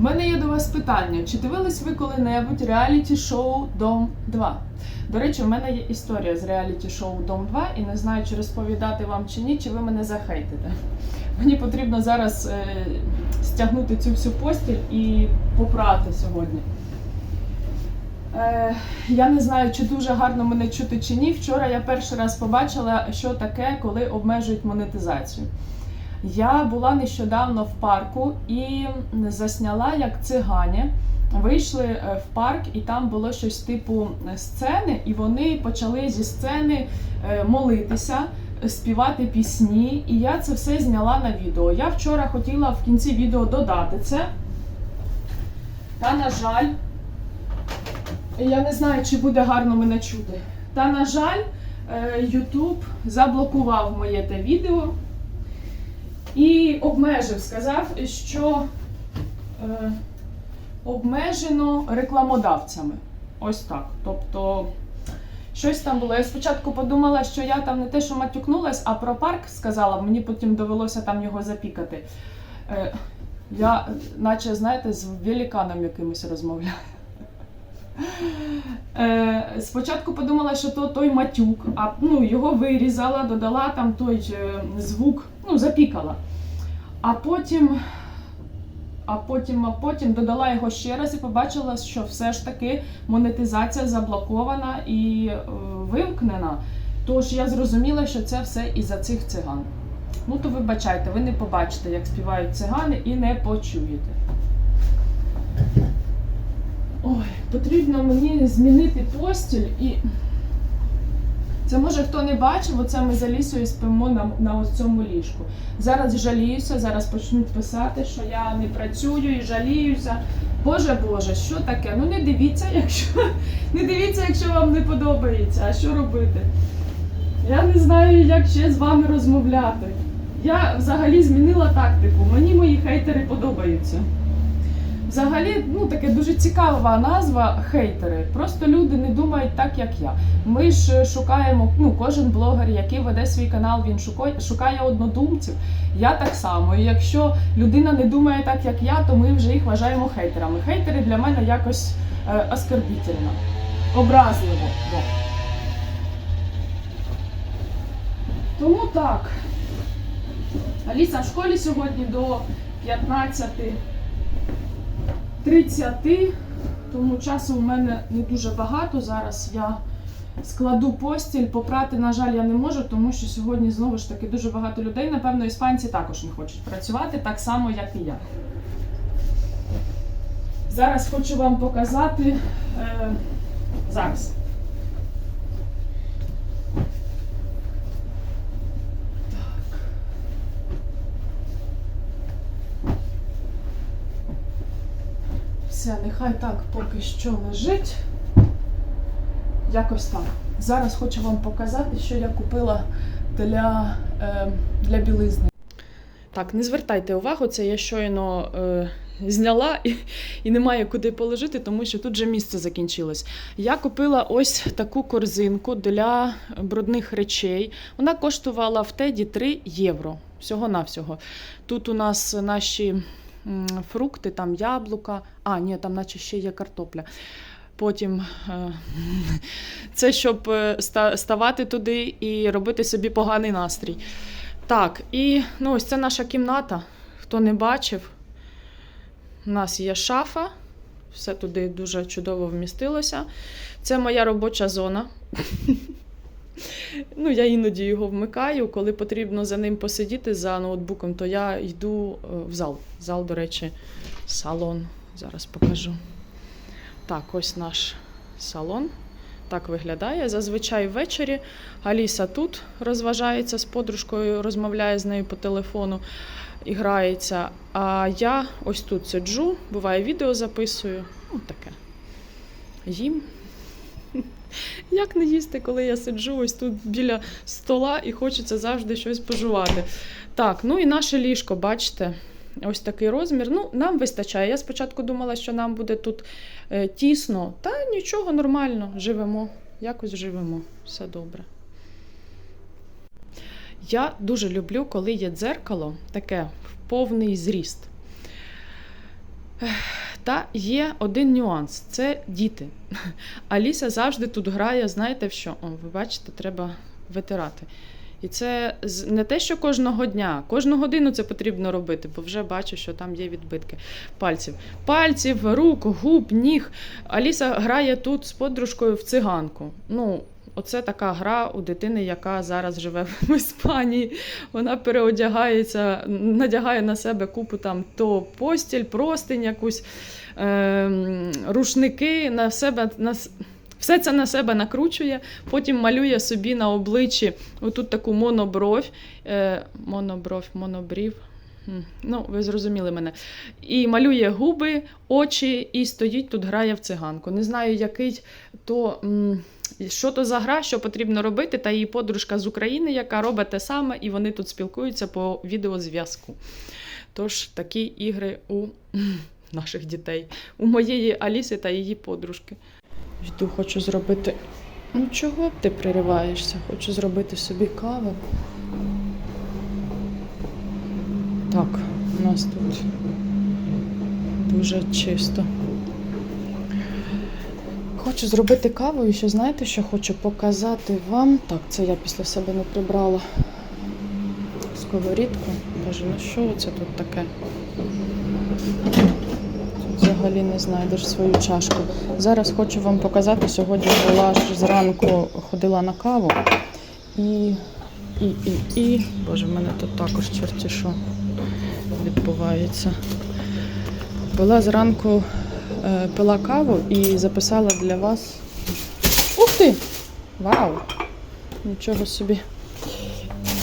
У мене є до вас питання: чи дивились ви коли-небудь реаліті-шоу Дом 2? До речі, в мене є історія з реаліті-шоу Дом 2, і не знаю, чи розповідати вам чи ні, чи ви мене захейтите. Мені потрібно зараз е, стягнути цю всю постіль і попрати сьогодні. Е, я не знаю, чи дуже гарно мене чути чи ні. Вчора я перший раз побачила, що таке, коли обмежують монетизацію. Я була нещодавно в парку і засняла, як цигані вийшли е, в парк, і там було щось типу сцени, і вони почали зі сцени е, молитися, співати пісні. І я це все зняла на відео. Я вчора хотіла в кінці відео додати це. Та, на жаль, я не знаю, чи буде гарно мене чути. Та, на жаль, е, YouTube заблокував моє те відео і обмежив, сказав, що е, обмежено рекламодавцями. Ось так. Тобто, щось там було. Я спочатку подумала, що я там не те, що матюкнулась, а про парк сказала, мені потім довелося там його запікати. Е, я, наче, знаєте, з великаном якимось розмовляю. Е, спочатку подумала, що то той матюк, а ну, його вирізала, додала там той звук, ну, запікала. А потім, а потім, а потім додала його ще раз і побачила, що все ж таки монетизація заблокована і е, вимкнена. Тож я зрозуміла, що це все із-за цих циган. Ну, то вибачайте, ви не побачите, як співають цигани, і не почуєте. Ой, потрібно мені змінити постіль і. Це може хто не бачив, оце ми за лісою спимо на, на ось цьому ліжку. Зараз жаліюся, зараз почнуть писати, що я не працюю і жаліюся. Боже Боже, що таке? Ну не дивіться, якщо не дивіться, якщо вам не подобається. А що робити? Я не знаю, як ще з вами розмовляти. Я взагалі змінила тактику. Мені мої хейтери подобаються. Взагалі, ну таке дуже цікава назва хейтери. Просто люди не думають так, як я. Ми ж шукаємо, ну кожен блогер, який веде свій канал, він шукає, однодумців. Я так само. І якщо людина не думає так, як я, то ми вже їх вважаємо хейтерами. Хейтери для мене якось е, оскорбительно, образливо. Бо. Тому так. Аліса в школі сьогодні до 15. 30, тому часу в мене не дуже багато. Зараз я складу постіль, попрати, на жаль, я не можу, тому що сьогодні знову ж таки дуже багато людей. Напевно, іспанці також не хочуть працювати, так само, як і я. Зараз хочу вам показати. Е, зараз. Все, нехай так поки що лежить. Якось так. Зараз хочу вам показати, що я купила для, е, для білизни. Так, не звертайте увагу, це я щойно е, зняла і, і немає куди положити, тому що тут вже місце закінчилось. Я купила ось таку корзинку для брудних речей. Вона коштувала в Теді 3 євро. Всього-навсього. Тут у нас наші фрукти, там яблука. А, ні, там наче ще є картопля. Потім е, це щоб е, ставати туди і робити собі поганий настрій. Так, і ну, ось це наша кімната. Хто не бачив, у нас є шафа, все туди дуже чудово вмістилося. Це моя робоча зона. Ну, я іноді його вмикаю. Коли потрібно за ним посидіти за ноутбуком, то я йду е, в зал. Зал, до речі, салон. Зараз покажу. Так, ось наш салон. Так виглядає. Зазвичай ввечері Аліса тут розважається з подружкою, розмовляє з нею по телефону і грається. А я ось тут сиджу, буває відео записую. Ну, таке. Їм. Як не їсти, коли я сиджу ось тут біля стола і хочеться завжди щось пожувати. Так, ну і наше ліжко, бачите, ось такий розмір. Ну, нам вистачає. Я спочатку думала, що нам буде тут е, тісно, та нічого нормально, живемо. Якось живемо, все добре. Я дуже люблю, коли є дзеркало таке в повний зріст. Та є один нюанс це діти. Аліса завжди тут грає, знаєте в що? О, ви бачите, треба витирати. І це не те, що кожного дня, кожну годину це потрібно робити, бо вже бачу, що там є відбитки пальців. Пальців, рук, губ, ніг. Аліса грає тут з подружкою в циганку. Ну, оце така гра у дитини, яка зараз живе в Іспанії. Вона переодягається, надягає на себе купу там то постіль, простинь якусь, е, рушники на себе. На, все це на себе накручує, потім малює собі на обличчі отут таку монобровь, е, монобровь, монобрів. Ну, ви зрозуміли мене. І малює губи, очі, і стоїть тут, грає в циганку. Не знаю, який то. м, що то за гра, що потрібно робити, та її подружка з України, яка робить те саме, і вони тут спілкуються по відеозв'язку. Тож такі ігри у наших дітей, у моєї Аліси та її подружки. Йду, хочу зробити. Ну чого ти пририваєшся? Хочу зробити собі каву. Так, у нас тут дуже чисто. Хочу зробити каву і ще знаєте, що хочу показати вам. Так, це я після себе не прибрала сковорідку. Боже, ну що це тут таке? Взагалі не знайдеш свою чашку. Зараз хочу вам показати. Сьогодні була ж зранку ходила на каву і. І, і, і. Боже, в мене тут також черті що відбувається. Була зранку пила каву і записала для вас. Ух ти! Вау! Нічого собі.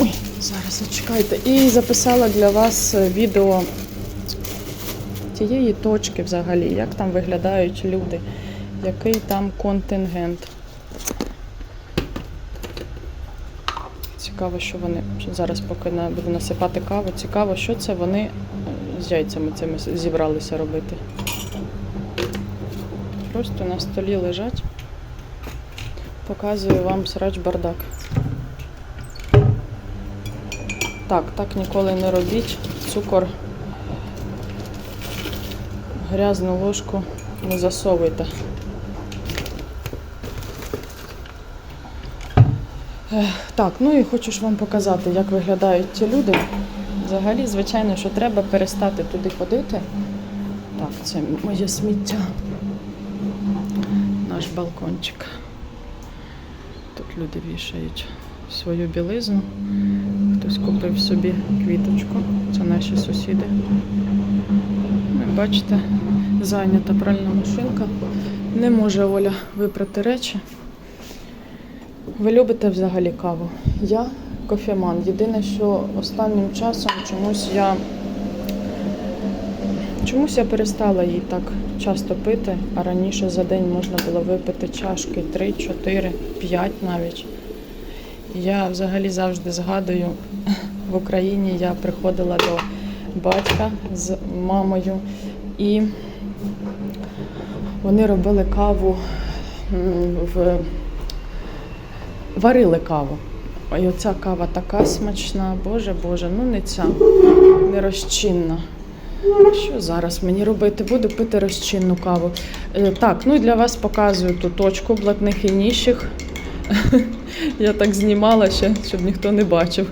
Ой, зараз зачекайте. І записала для вас е, відео тієї точки взагалі, як там виглядають люди, який там контингент. Цікаво, що вони зараз, поки буду насипати каву, цікаво, що це вони е, з яйцями цими зібралися робити. Просто на столі лежать. Показую вам срач бардак. Так, так ніколи не робіть. Цукор. Грязну ложку не засовуйте. Так, ну і хочу ж вам показати, як виглядають ті люди. Взагалі, звичайно, що треба перестати туди ходити. Так, це моє сміття. Балкончик. Тут люди вішають свою білизну. Хтось купив собі квіточку. Це наші сусіди. Ну, Бачите, зайнята пральна машинка. Не може Оля випрати речі. Ви любите взагалі каву? Я кофеман. Єдине, що останнім часом чомусь я чомусь я перестала її так часто пити, а раніше за день можна було випити чашки 3, 4, 5 навіть. Я взагалі завжди згадую, в Україні я приходила до батька з мамою, і вони робили каву в варили каву. І оця кава така смачна, боже Боже, ну не ця, не розчинна. Що зараз мені робити? Буду пити розчинну каву. Е, Так, ну і для вас показую ту точку блатних і ніщих. Я так знімала ще, щоб ніхто не бачив.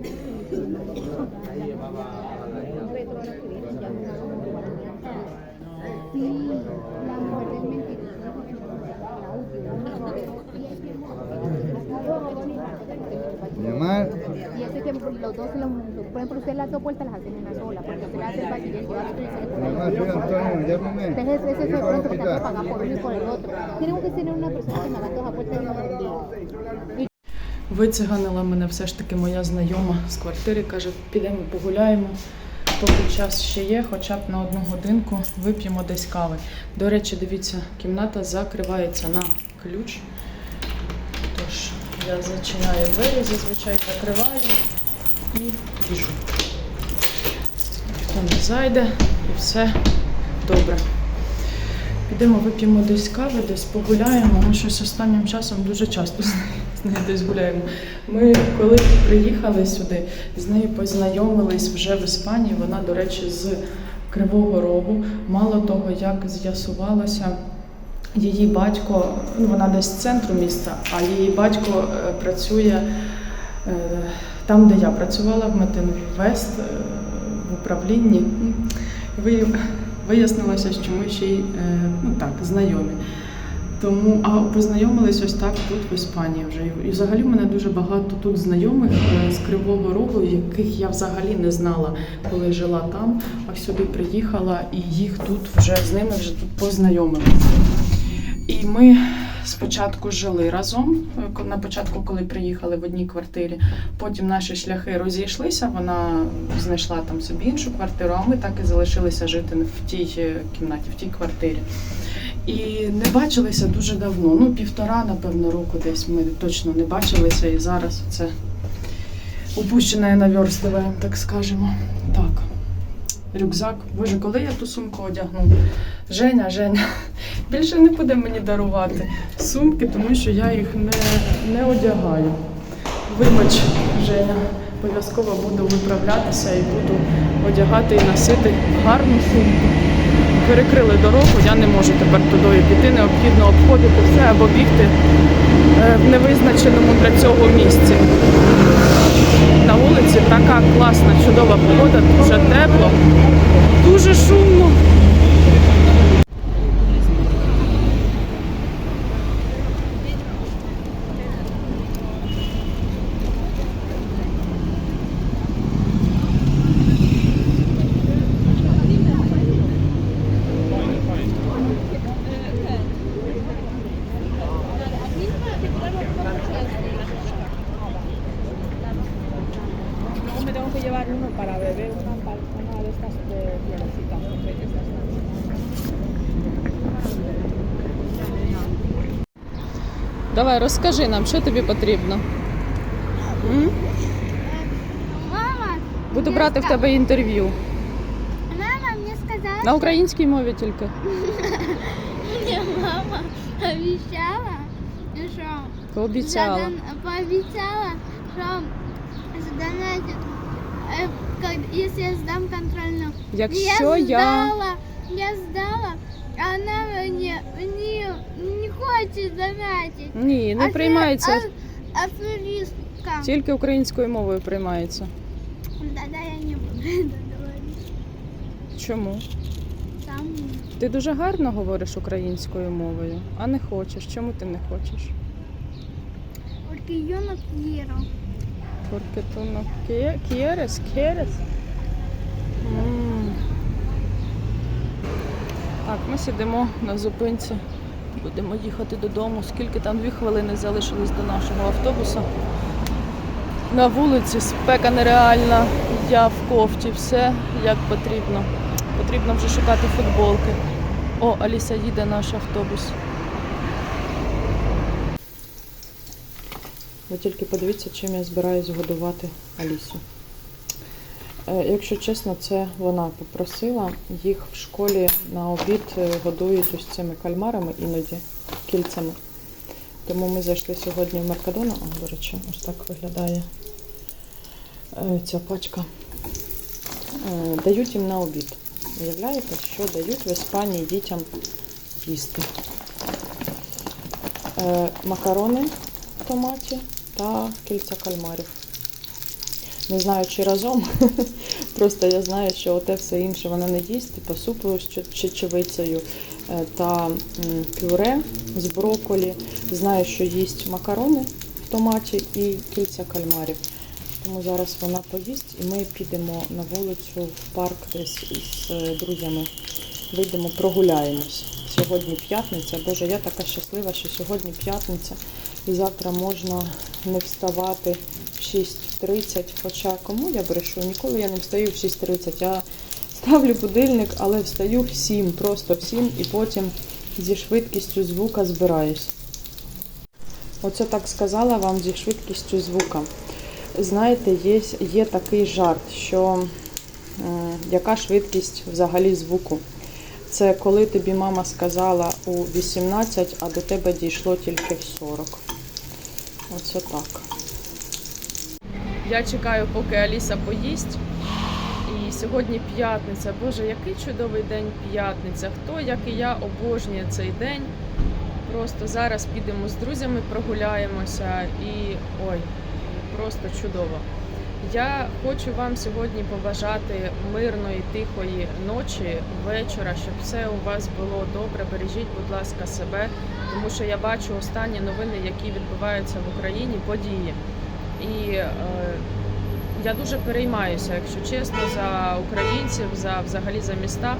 Pero ya hay gente Sí, la mujer del mentiroso. La Mi última. mamá, Y ese que los dos, los, por ejemplo, usted las dos vueltas las hace en una sola, porque usted hace el bachiller y y Antonio, llámame. Entonces ese es el otro que pagar por uno y por el otro. Tenemos que tener una persona que me haga todas las vueltas día. Вициганила мене все ж таки моя знайома з квартири. Каже, підемо погуляємо. Поки час ще є, хоча б на одну годинку вип'ємо десь кави. До речі, дивіться, кімната закривається на ключ. Тож, я зачиняю двері, зазвичай закриваю і біжу. Ніхто не зайде і все добре. Підемо вип'ємо десь кави, десь погуляємо. Ми щось останнім часом дуже часто з нею- з нею десь гуляємо. Ми коли приїхали сюди, з нею познайомились вже в Іспанії. Вона, до речі, з Кривого Рогу. Мало того, як з'ясувалося, її батько, ну вона десь з центру міста, а її батько е, працює е, там, де я працювала, в Метинвест е, в управлінні. Вияснилося, що ми ще й ну так, знайомі. Тому а познайомились ось так тут в Іспанії вже. І- взагалі в мене дуже багато тут знайомих е, з Кривого Рогу, яких я взагалі не знала, коли жила там, а сюди приїхала і їх тут вже з ними вже тут познайомилися. І ми спочатку жили разом. е, На початку, коли приїхали в одній квартирі, потім наші шляхи розійшлися. Вона знайшла там собі іншу квартиру, а ми так і залишилися жити в тій е, кімнаті, в тій квартирі. І не бачилися дуже давно. Ну, півтора, напевно, року десь ми точно не бачилися. І зараз це упущене наверстуємо, так скажемо. Так. Рюкзак. Боже, коли я ту сумку одягну? Женя, Женя, більше не буде мені дарувати сумки, тому що я їх не, не одягаю. Вибач, Женя, обов'язково буду виправлятися і буду одягати і носити гарну сумку. Перекрили дорогу, я не можу тепер туди піти, необхідно обходити все або бігти е, в невизначеному для цього місці. На вулиці така класна, чудова погода, дуже тепло, дуже шумно. Me tengo que llevar uno para beber una, una de estas de piedrecitas. Давай, розкажи нам, що тобі потрібно. М? Мама, Буду брати в тебе інтерв'ю. мама мне сказала, На українській мові тільки. мне мама обещала, что Пообіцяла. задан- пообещала, что задонатит, если я сдам контрольную. Якщо я я. сдала, я сдала, а она мне не, не хочет донатить. Ні, не Афе- приймається. а- Аферистка. Тільки українською мовою приймається. Тогда я не буду. Чому? Там Ти дуже гарно говориш українською мовою, а не хочеш. Чому ти не хочеш? porque yo no quiero. Porque tú no qui- quieres, quieres. М. Так, ми сидимо на зупинці. Будемо їхати додому. Скільки там дві хвилини залишилось до нашого автобуса. На вулиці спека нереальна. Я в кофті, все як потрібно. Потрібно вже шукати футболки. О, Аліса їде наш автобус. Ви тільки подивіться, чим я збираюсь годувати Алісу. Е, Якщо чесно, це вона попросила. Їх в школі на обід е, годують ось цими кальмарами іноді, кільцями. Тому ми зайшли сьогодні в Меркадона. О, до речі, ось так виглядає е, ця пачка. Дають їм на обід. Уявляєте, що дають в Іспанії дітям їсти? Макарони в томаті та кільця кальмарів. Не знаю, чи разом. Просто я знаю, що оте все інше вона не їсть, типу супу з чечевицею е, та пюре з брокколі. Знаю, що їсть макарони в томаті і кільця кальмарів. Тому зараз вона поїсть і ми підемо на вулицю в парк десь із е, друзями. Вийдемо, прогуляємось. Сьогодні п'ятниця. Боже, я така щаслива, що сьогодні п'ятниця завтра можна не вставати в 6.30. Хоча кому я брешу? Ніколи я не встаю в 6.30. Я ставлю будильник, але встаю в 7, просто в 7 і потім зі швидкістю звука збираюсь. Оце так сказала вам зі швидкістю звука. Знаєте, є, є такий жарт, що е, яка швидкість взагалі звуку? Це коли тобі мама сказала у 18, а до тебе дійшло тільки в 40. Оце так. Я чекаю, поки Аліса поїсть. І сьогодні п'ятниця. Боже, який чудовий день п'ятниця. Хто, як і я, обожнює цей день. Просто зараз підемо з друзями, прогуляємося і ой, просто чудово. Я хочу вам сьогодні побажати мирної, тихої ночі, вечора, щоб все у вас було добре. Бережіть, будь ласка, себе, тому що я бачу останні новини, які відбуваються в Україні, події. І е, я дуже переймаюся, якщо чесно, за українців, за взагалі за міста.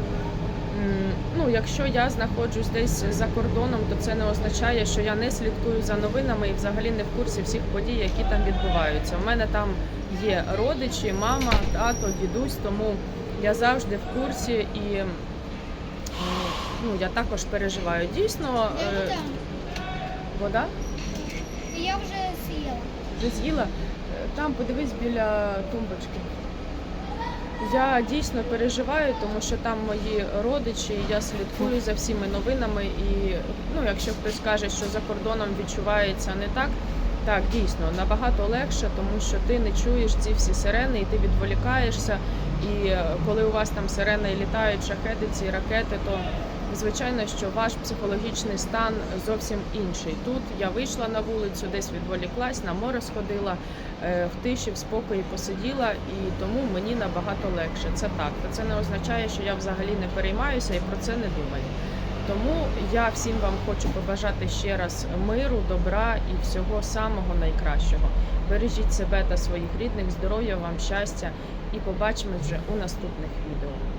Ну, якщо я знаходжусь десь за кордоном, то це не означає, що я не слідкую за новинами і взагалі не в курсі всіх подій, які там відбуваються. У мене там є родичі, мама, тато, дідусь, тому я завжди в курсі і ну, я також переживаю. Дійсно, е, вода Я вже з'їла. вже з'їла. Е, Там подивись біля тумбочки. Я дійсно переживаю, тому що там мої родичі, я слідкую за всіми новинами. І ну, якщо хтось каже, що за кордоном відчувається не так, так дійсно набагато легше, тому що ти не чуєш ці всі сирени, і ти відволікаєшся. І е, коли у вас там сирени літають шахеди, ці ракети, то звичайно, що ваш психологічний стан зовсім інший. Тут я вийшла на вулицю, десь відволіклась, на море сходила, е, в тиші, в спокої посиділа, і тому мені набагато легше. Це так. Та це не означає, що я взагалі не переймаюся і про це не думаю. Тому я всім вам хочу побажати ще раз миру, добра і всього самого найкращого. Бережіть себе та своїх рідних, здоров'я вам, щастя, і побачимось вже у наступних відео.